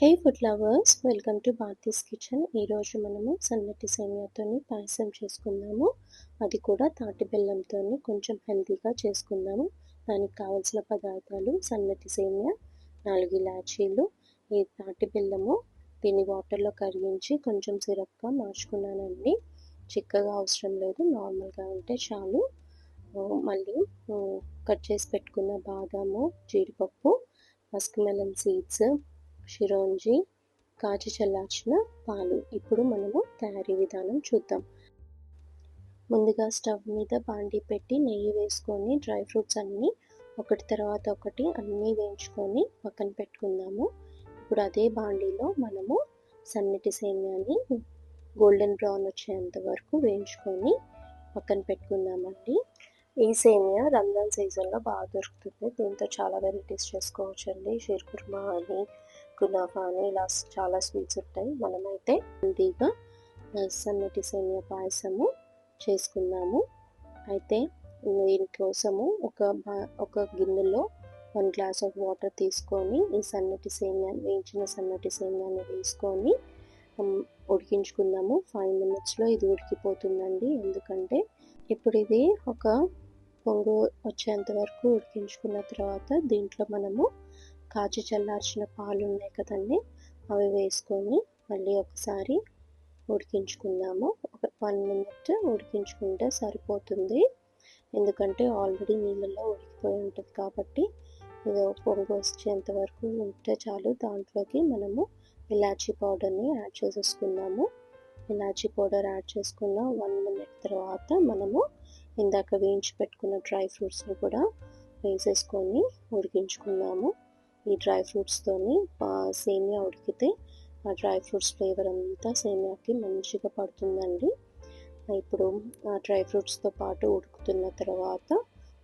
Hey food lovers welcome to Bharathi's kitchen ఈరోజు మనము సన్నటి సేమియాతోని పాయసం చేసుకుందాము. అది కూడా తాటి బెల్లంతో కొంచెం హెల్తీగా చేసుకుందాము. దానికి కావాల్సిన పదార్థాలు సన్నటి సేమియా నాలుగు ఇలాచీలు ఈ తాటి బెల్లము దీన్ని వాటర్లో కరిగించి కొంచెం సిరప్గా మార్చుకున్నానండి. చిక్కగా అవసరం లేదు నార్మల్గా ఉంటే చాలు. మళ్ళీ కట్ చేసి పెట్టుకున్న బాదాము జీడిపప్పు మస్క్ మెలన్ సీడ్స్ షిరోంజి కాచి చల్లార్చిన పాలు. ఇప్పుడు మనము తయారీ విధానం చూద్దాం. ముందుగా స్టవ్ మీద బాండీ పెట్టి నెయ్యి వేసుకొని డ్రై ఫ్రూట్స్ అన్నీ ఒకటి తర్వాత ఒకటి అన్నీ వేయించుకొని పక్కన పెట్టుకుందాము. ఇప్పుడు అదే బాండీలో మనము సన్నటి సేమ్యాన్ని గోల్డెన్ బ్రౌన్ వచ్చేంత వరకు వేయించుకొని పక్కన పెట్టుకుందామండి. ఈ సేమియా రంజాన్ సీజన్లో బాగా దొరుకుతుంది. దీంతో చాలా వెరైటీస్ చేసుకోవచ్చండి. షీర్ కుర్మా అని గులాబా అని ఇలా చాలా స్వీట్స్ ఉంటాయి. మనమైతే హెల్దీగా సన్నటి సేమియా పాయసము చేసుకున్నాము అయితే దీనికోసము ఒక ఒక గిన్నెలో వన్ గ్లాస్ ఆఫ్ వాటర్ తీసుకొని ఈ సన్నటి సేమియా వేయించిన సన్నటి సేమియాని వేసుకొని ఉడికించుకుందాము. ఫైవ్ మినిట్స్లో ఇది ఉడికిపోతుందండి. ఎందుకంటే ఇప్పుడు ఇది ఒక పొంగు వచ్చేంత వరకు ఉడికించుకున్న తర్వాత దీంట్లో మనము కాచి చల్లార్చిన పాలు ఉన్నాయి కదండి అవి వేసుకొని మళ్ళీ ఒకసారి ఉడికించుకుందాము. ఒక వన్ మినిట్ ఉడికించుకుంటే సరిపోతుంది. ఎందుకంటే ఆల్రెడీ నీళ్ళల్లో ఉడికిపోయి ఉంటుంది కాబట్టి ఇది పొంగు వచ్చేంత వరకు ఉంటే చాలు. దాంట్లోకి మనము ఇలాచీ పౌడర్ని యాడ్ చేసేసుకుందాము. ఇలాచీ పౌడర్ యాడ్ చేసుకున్న వన్ మినిట్ తర్వాత మనము ఇందాక వేయించి పెట్టుకున్న డ్రై ఫ్రూట్స్ని కూడా వేసేసుకొని ఉడికించుకుందాము. ఈ డ్రై ఫ్రూట్స్తోని సేమియా ఉడికితే ఆ డ్రై ఫ్రూట్స్ ఫ్లేవర్ అంతా సేమియాకి మంచిగా పడుతుందండి. ఇప్పుడు ఆ డ్రై ఫ్రూట్స్తో పాటు ఉడుకుతున్న తర్వాత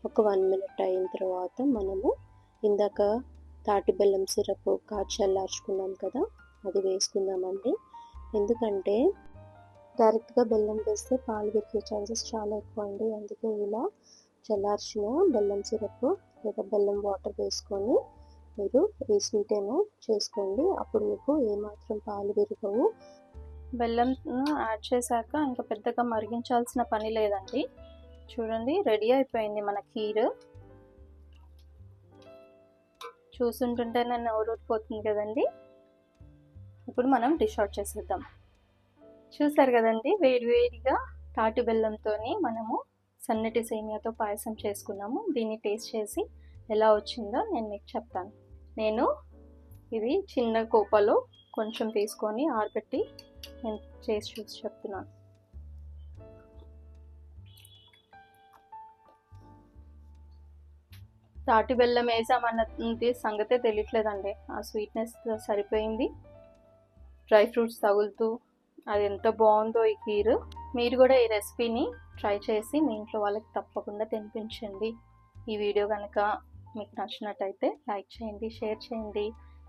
ఒక వన్ మినిట్ అయిన తర్వాత మనము ఇందాక తాటి బెల్లం సిరప్ కాచి చల్లార్చుకున్నాం కదా అది వేసుకుందామండి. ఎందుకంటే డైరెక్ట్గా బెల్లం వేస్తే పాలు విరిగే ఛాన్సెస్ చాలా ఎక్కువ అండి అందుకే ఇలా చల్లార్చిన బెల్లం సిరప్ లేదా బెల్లం వాటర్ వేసుకొని మీరు ఈ స్వీట్ ఏమో చేసుకోండి. అప్పుడు మీకు ఏమాత్రం పాలు విరగవు. బెల్లం యాడ్ చేశాక ఇంకా పెద్దగా మరిగించాల్సిన పని లేదండి. చూడండి రెడీ అయిపోయింది మన కీర్. చూస్తుంటుంటే నన్ను ఊరూరిపోతుంది కదండి. ఇప్పుడు మనం డిష్ అవుట్ చేసేద్దాం. చూసారు కదండి వేడివేడిగా తాటి బెల్లంతో మనము సన్నటి సేమియాతో పాయసం చేసుకున్నాము. దీన్ని టేస్ట్ చేసి ఎలా వచ్చిందో నేను మీకు చెప్తాను. నేను ఇది చిన్న కోపలో కొంచెం తీసుకొని ఆరబెట్టి నేను చేసి చూసి చెప్తున్నాను. తాటి బెల్లం వేసామన్నది సంగతే తెలియట్లేదండి. ఆ స్వీట్నెస్ సరిపోయింది. డ్రై ఫ్రూట్స్ తగులుతూ అది ఎంత బాగుందో ఈ కీరు. మీరు కూడా ఈ రెసిపీని ట్రై చేసి మీ ఇంట్లో వాళ్ళకి తప్పకుండా తినిపించండి. ఈ వీడియో కనుక మీకు నచ్చినట్టయితే లైక్ చేయండి షేర్ చేయండి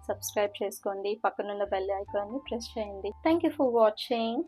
సబ్స్క్రైబ్ చేసుకోండి. పక్కనున్న బెల్ ఐకాన్ని ప్రెస్ చేయండి. Thank you for watching.